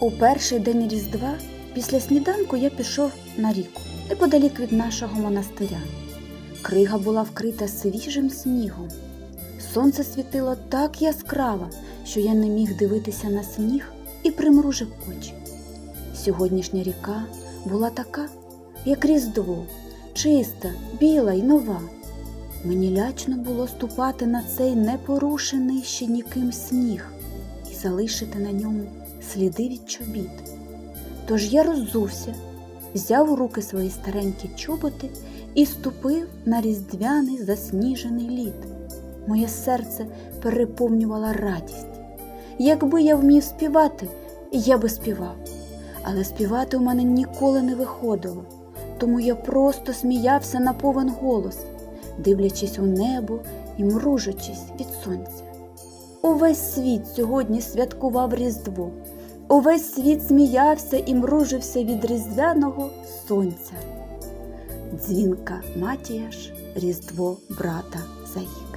У перший день Різдва після сніданку я пішов на ріку, неподалік від нашого монастиря. Крига була вкрита свіжим снігом. Сонце світило так яскраво, що я не міг дивитися на сніг і примружив очі. Сьогоднішня ріка була така, як Різдво, чиста, біла й нова. Мені лячно було ступати на цей непорушений ще ніким сніг залишити на ньому сліди від чобіт. Тож я роззувся, взяв у руки свої старенькі чоботи і ступив на різдвяний засніжений лід. Моє серце переповнювала радість. Якби я вмів співати, я би співав, але співати у мене ніколи не виходило, тому я просто сміявся на повен голос, дивлячись у небо і мружачись від сонця. Увесь світ сьогодні святкував Різдво. Увесь світ сміявся і мружився від різдвяного сонця. Дзвінка Матіяш, Різдво брата Заїка.